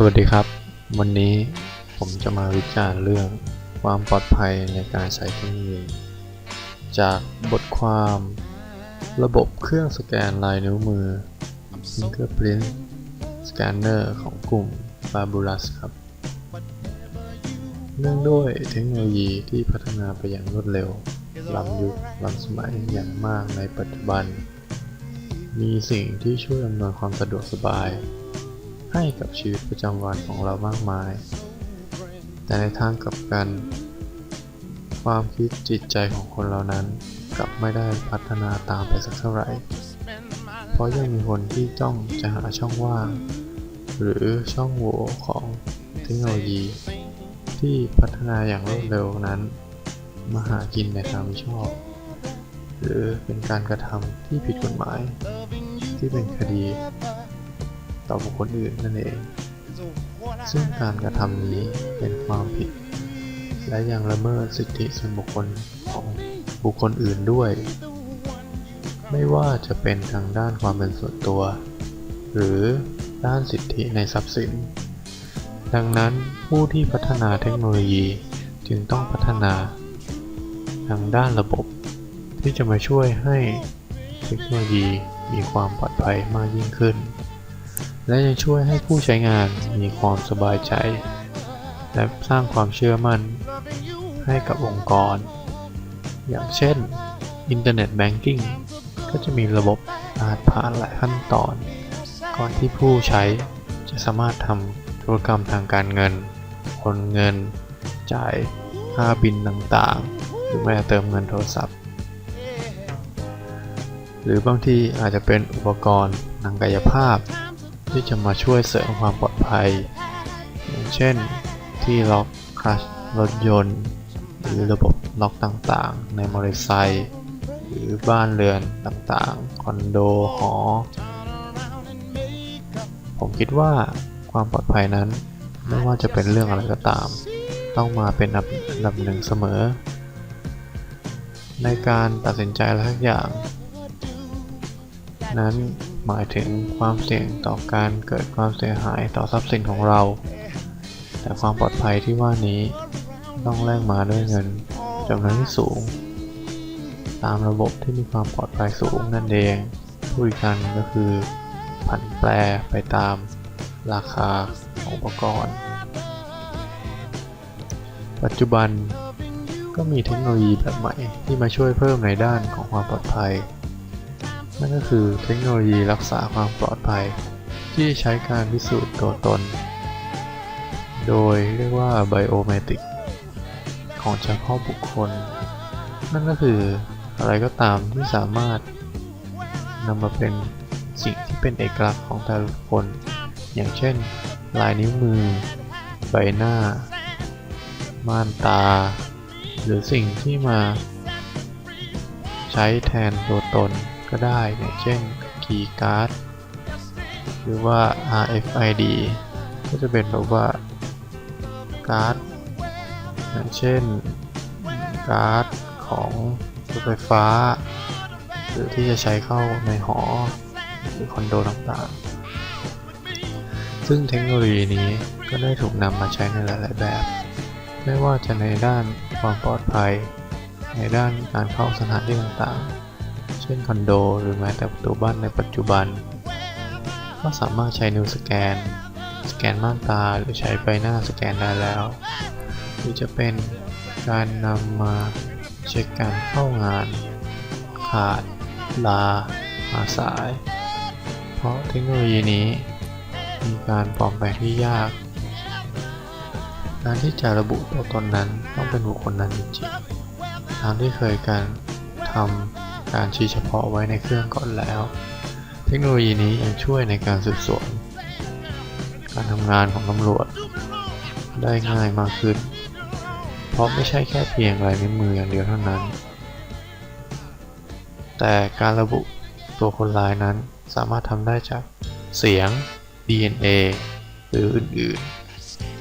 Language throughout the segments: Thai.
สวัสดีครับ วันนี้ผมจะมาวิจารณ์เรื่องความปลอดภัยในการใช้เทคโนโลยีจากบทความระบบเครื่องสแกนลายนิ้วมือ Fingerprint Scanner ของกลุ่ม Fabulous ครับ เนื่องด้วยเทคโนโลยีที่พัฒนาไปอย่างรวดเร็ว ล้ำยุคล้ำสมัยอย่างมากในปัจจุบัน มีสิ่งที่ช่วยอำนวยความสะดวกสบาย ให้กับชีวิตประจำวันของเรามากมาย แต่ในทางกลับกัน ความคิดจิตใจของคนเรานั้นกลับไม่ได้พัฒนาตามไปสักเท่าไหร่ เพราะยังมีคนที่จ้องจะหาช่องว่าง หรือช่องโหว่ของเทคโนโลยี ที่พัฒนาอย่างรวดเร็วนั้น มาหากินในทางมิชอบ หรือเป็นการกระทำที่ผิดกฎหมาย ที่เป็นคดี ต่อบุคคลอื่นนั่นเอง ซึ่งการกระทำนี้เป็นความผิด และยังละเมิดสิทธิส่วนบุคคลของบุคคลอื่นด้วย ไม่ว่าจะเป็นทางด้านความเป็นส่วนตัว หรือด้านสิทธิในทรัพย์สิน ดังนั้นผู้ที่พัฒนาเทคโนโลยีจึงต้องพัฒนา ทางด้านระบบ ที่จะมาช่วยให้เทคโนโลยีมีความปลอดภัยมากยิ่งขึ้น และยังช่วยให้ผู้ใช้งานมีความสบายใจ และสร้างความเชื่อมั่นให้กับองค์กร อย่างเช่น Internet Banking ก็จะมีระบบอาจผ่านหลายขั้นตอน ก่อนที่ผู้ใช้จะสามารถทำธุรกรรมทางการเงินโอนเงิน จ่ายค่าบินต่างๆ หรือแม้แต่เติมเงินโทรศัพท์ หรือบางทีอาจจะเป็นอุปกรณ์ทางกายภาพ ที่จะมาช่วยเสริมความปลอดภัยอย่างเช่นที่ล็อกคลัชรถยนต์ หรือระบบล็อกต่างๆ ในมอเตอร์ไซค์หรือบ้านเรือนต่างๆ คอนโดหอ ผมคิดว่าความปลอดภัยนั้นไม่ว่าจะเป็นเรื่องอะไรก็ตาม ต้องมาเป็นอันดับอันดับหนึ่งเสมอ ในการตัดสินใจอะไรทุกอย่าง นั้น หมายถึงความเสี่ยงต่อการเกิดความเสียหายต่อทรัพย์สินของเรา แต่ความปลอดภัยที่ว่านี้ต้องแลกมาด้วยเงินจำนวนที่สูง ตามระบบที่มีความปลอดภัยสูงนั่นเองผู้อีกกันก็คือผันแปรไปตามราคาของอุปกรณ์ ปัจจุบันก็มีเทคโนโลยีแบบใหม่ที่มาช่วยเพิ่มในด้านของความปลอดภัย นั่นก็คือเทคโนโลยีรักษาความปลอดภัย ที่ใช้การพิสูจน์ตัวตน โดยเรียกว่า Biometric ของเฉพาะบุคคล นั่นก็คืออะไรก็ตามที่สามารถนำมาเป็นสิ่งที่เป็นเอกลักษณ์ของแต่ละคน อย่างเช่น ลายนิ้วมือ ใบหน้า ม่านตา หรือสิ่งที่มา ใช้แทนตัวตน ก็ได้อย่างเช่นคีย์การ์ดหรือว่า RFID ก็จะเป็นแบบว่าการ์ดอย่างเช่นการ์ดของรถไฟฟ้า หรือที่จะใช้เข้าในหอหรือคอนโดต่างๆ ซึ่งเทคโนโลยีนี้ก็ได้ถูกนำมาใช้ในหลาย ๆ แบบ ไม่ว่าจะในด้านความปลอดภัย ในด้านการเข้าสถานที่ต่างๆ ช่นคอนโด หรือแม้แต่ประตูบ้านในปัจจุบัน ก็สามารถใช้นิ้วสแกน สแกนม่านตาหรือใช้ใบหน้าสแกนได้แล้ว หรือจะเป็นการนำมาเช็คการเข้างาน ขาด ลา มาสาย เพราะเทคโนโลยีนี้ มีการปลอมแปลงที่ยาก การที่จะระบุตัวตนนั้นต้องเป็นบุคคลนั้นจริงๆตามที่เคยการทำ การชี้เฉพาะไว้ในเครื่องก่อนแล้ว เทคโนโลยีนี้ยังช่วยในการสืบสวน การทำงานของตำรวจ ได้ง่ายมากขึ้น เพราะไม่ใช่แค่เพียงลายนิ้วมืออย่างเดียวเท่านั้น แต่การระบุตัวคนร้ายนั้นสามารถทำได้จากเสียง DNA หรืออื่น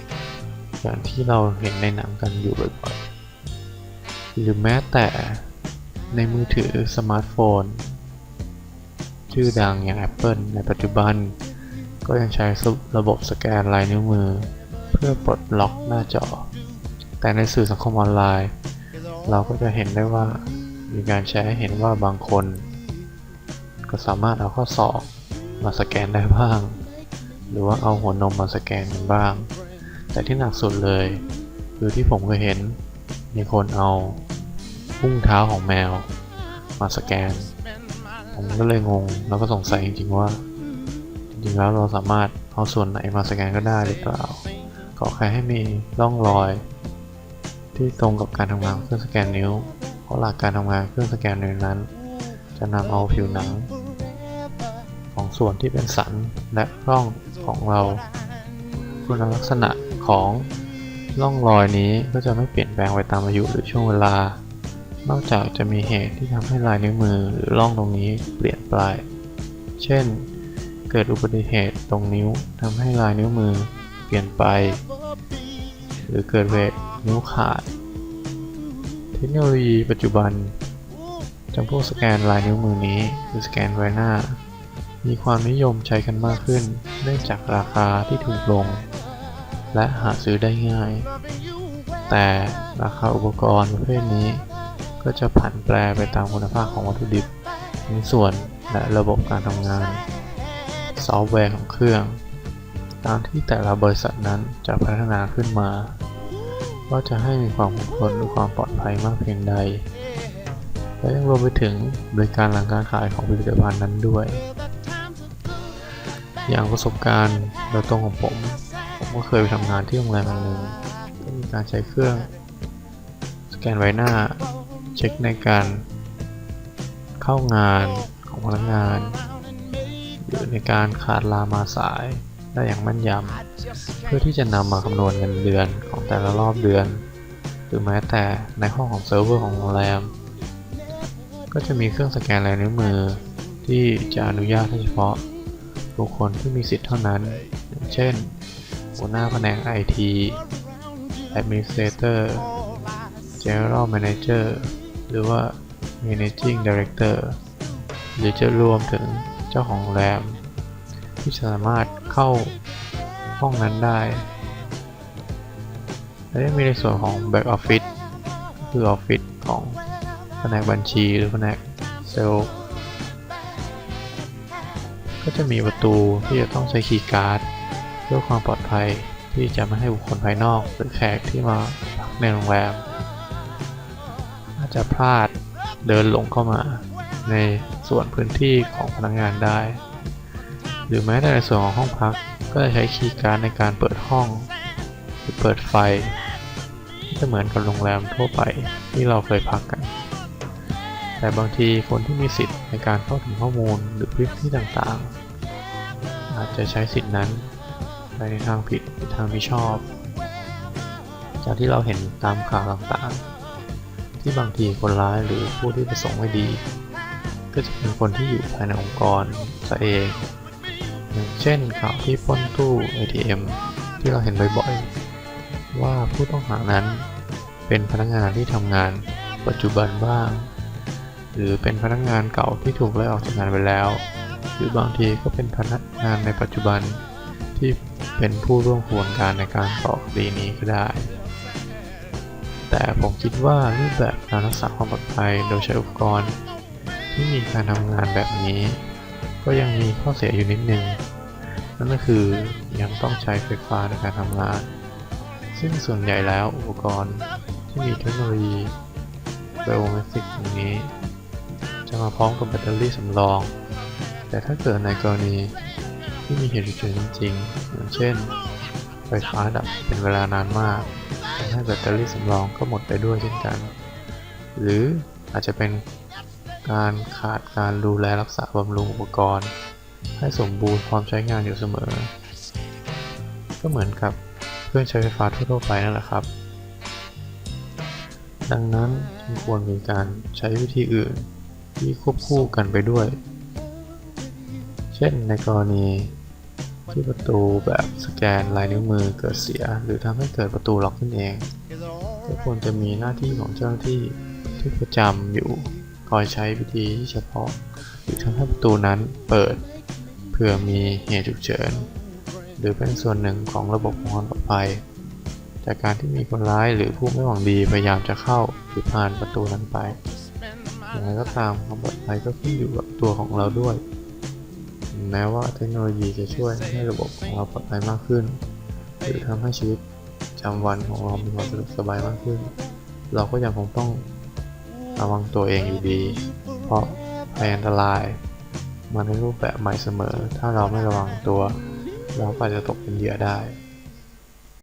ๆ อย่างที่เราเห็นในหนังกันอยู่บ่อยๆหรือแม้แต่ ในมือถือสมาร์ทโฟน ชื่อดังอย่าง Apple ในปัจจุบัน ก็ยังใช้ระบบสแกนลายนิ้วมือ เพื่อปลดล็อกหน้าจอ แต่ในสื่อสังคมออนไลน์ เราก็จะเห็นได้ว่ามีการแชร์ให้เห็นว่าบางคน ก็สามารถเอาข้อสอบมาสแกนได้บ้าง หรือว่าเอาหัวนมมาสแกนกันบ้าง แต่ที่หนักสุดเลย คือที่ผมเคยเห็นมีคนเอา พุ่งเท้าของแมว มาสแกน ผมก็เลยงง แล้วก็สงสัยจริงๆว่า จริงๆแล้วเราสามารถเอาส่วนไหนมาสแกนก็ได้หรือเปล่าขอแค่ให้มีร่องรอย ที่ตรงกับการทำงานเครื่องสแกนนิ้ว เพราะหลักการทำงานเครื่องสแกนนิ้วนั้น จะนำเอาผิวหนัง ของส่วนที่เป็นสันและร่องของเรา คุณลักษณะของร่องรอยนี้ก็จะไม่เปลี่ยนแปลงไปตามอายุหรือช่วงเวลา นอกจากจะมีเหตุที่ทำให้ลายนิ้วมือหรือร่องตรงนี้เปลี่ยนไปเช่น เกิดอุบัติเหตุตรงนิ้วทำให้ลายนิ้วมือเปลี่ยนไป หรือเกิดเวทนิ้วขาด เทคโนโลยีปัจจุบันจำพวกสแกนลายนิ้วมือนี้คือสแกนใบหน้า มีความนิยมใช้กันมากขึ้น เนื่องจากราคาที่ถูกลง และหาซื้อได้ง่าย แต่ราคาอุปกรณ์ประเภทนี้ ก็จะผันแปรไปตามคุณภาพของวัตถุดิบในส่วนและระบบการทำงาน ซอฟต์แวร์ของเครื่อง ตามที่แต่ละบริษัทนั้นจะพัฒนาขึ้นมา ว่าจะให้มีความคงทนหรือความปลอดภัยมากเพียงใด และยังรวมไปถึงบริการหลังการขายของผลิตภัณฑ์นั้นด้วย อย่างประสบการณ์โดยตรงของผม ผมก็เคยไปทำงานที่โรงแรมแห่งหนึ่งก็มีการใช้เครื่องสแกนใบหน้า เช็คในการเข้างานของพนักงาน หรือในการขาดลามาสายได้อย่างแม่นยำ เพื่อที่จะนำมาคำนวณเงินเดือนของแต่ละรอบเดือน หรือแม้แต่ในห้องของเซิร์ฟเวอร์ของโรงแรม ก็จะมีเครื่องสแกนลายนิ้วมือที่จะอนุญาตให้เฉพาะบุคคลที่มีสิทธิ์เท่านั้น เช่น หัวหน้าแผนก IT Administrator General Manager รือว่า Managing Director หรือจะรวมถึงเจ้าของโรงแรม ที่สามารถเข้าห้องนั้นได้และยังมีในส่วนของ Back Office คือออฟฟิศของแผนกบัญชีหรือแผนกเซลล์ก็จะมีประตูที่จะต้องใช้คีย์การ์ดเพื่อความปลอดภัยที่จะไม่ให้บุคคลภายนอก หรือแขกที่มาพักในโรงแรม จะพลาดเดินหลงเข้ามาในส่วนพื้นที่ของพนักงานได้ หรือแม้แต่ในส่วนของห้องพักก็จะใช้คีย์การ์ดในการเปิดห้อง หรือเปิดไฟที่จะเหมือนกับโรงแรมทั่วไปที่เราเคยพักกัน แต่บางทีคนที่มีสิทธิ์ในการเข้าถึงข้อมูลหรือพื้นที่ต่างๆ อาจจะใช้สิทธินั้นไปในทางผิดหรือทางไม่ชอบ จากที่เราเห็นตามข่าวต่างๆ ที่บางทีคนร้ายหรือผู้ที่ประสงค์ไม่ดี ก็จะเป็นคนที่อยู่ภายในองค์กรซะเองอย่างเช่นข่าวที่ป้นตู้ ATM ที่เราเห็นบ่อยๆ ว่าผู้ต้องหานั้นเป็นพนักงานที่ทำงานปัจจุบันบ้าง หรือเป็นพนักงานเก่าที่ถูกไล่ออกจากงานไปแล้ว หรือบางทีก็เป็นพนักงานในปัจจุบันที่เป็นผู้ร่วมขบวนการในการต่อคดีนี้ก็ได้ แต่ผมคิดว่ารูปแบบการรักษาความปลอดภัยโดยใช้อุปกรณ์ ที่มีการทำงานแบบนี้ ก็ยังมีข้อเสียอยู่นิดนึง นั่นก็คือยังต้องใช้ไฟฟ้าในการทำงาน ซึ่งส่วนใหญ่แล้วอุปกรณ์ที่มีเทคโนโลยีไบโอเมตริกอย่างนี้ จะมาพร้อมกับแบตเตอรี่สำรอง แต่ถ้าเกิดในกรณีที่มีเหตุฉุกเฉินจริงๆอย่างเช่น ไฟฟ้าดับเป็นเวลานานมาก ทำให้แบตเตอรี่สำรองก็หมดไปด้วยเช่นกัน หรืออาจจะเป็นการขาดการดูแลรักษาบำรุงอุปกรณ์ ให้สมบูรณ์พร้อมใช้งานอยู่เสมอ ก็เหมือนกับเครื่องใช้ไฟฟ้าทั่วๆไปนั่นแหละครับ ดังนั้นจึงควรมีการใช้วิธีอื่นที่ควบคู่กันไปด้วย เช่นในกรณี ที่ประตูแบบสแกนลายนิ้วมือเกิดเสีย หรือทำให้เกิดประตูล็อกขึ้นเองก็ควรจะมีหน้าที่ของเจ้าที่ที่ประจำอยู่คอยใช้วิธีที่เฉพาะ หรือทำให้ประตูนั้นเปิดเผื่อมีเหตุฉุกเฉินหรือเป็นส่วนหนึ่งของระบบของความปลอดภัย จากการที่มีคนร้ายหรือผู้ไม่หวังดีพยายามจะเข้าหรือผ่านประตูนั้นไปอย่างไรก็ตามความปลอดภัยก็ขึ้นอยู่กับตัวของเราด้วย แม้ว่าเทคโนโลยีจะช่วยให้ระบบของเราปลอดภัยมากขึ้น หรือทำให้ชีวิตประจำวันของเรามีความสะดวกสบายมากขึ้น เราก็ยังคงต้องระวังตัวเองอยู่ดี เพราะภัยอันตรายมาในรูปแบบใหม่เสมอ ถ้าเราไม่ระวังตัว เราก็อาจจะตกเป็นเหยื่อได้